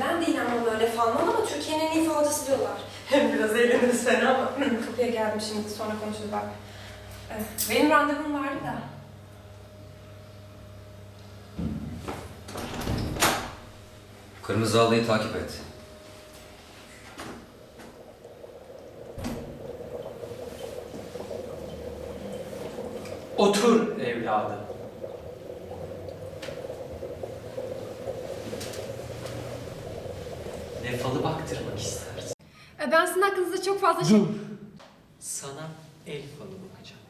ben de inanmam öyle falan ama Türkiye'nin en iyi diyorlar. Hem biraz eğleniriz fena ama kapıya geldim şimdi sonra konuşuruz bak. Benim randevum vardı da. Kırmızı halıyı takip et. Otur evladım. Ne falı baktırmak istersin? E, Ben sizin hakkınızda çok fazla şey... Sana el falı bakacağım.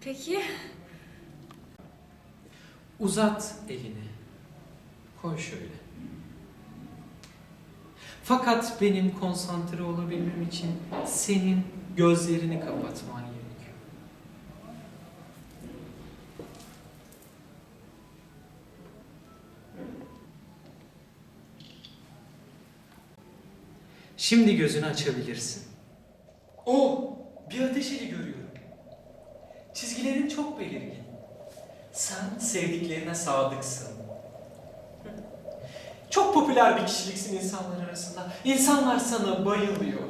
Peki. Uzat elini. Koy şöyle. Fakat benim konsantre olabilmem için senin gözlerini kapatman Şimdi gözünü açabilirsin. Oh, bir ateşeli görüyorum. Çizgilerin çok belirgin. Sen sevdiklerine sadıksın. Çok popüler bir kişiliksin insanlar arasında. İnsanlar sana bayılıyor.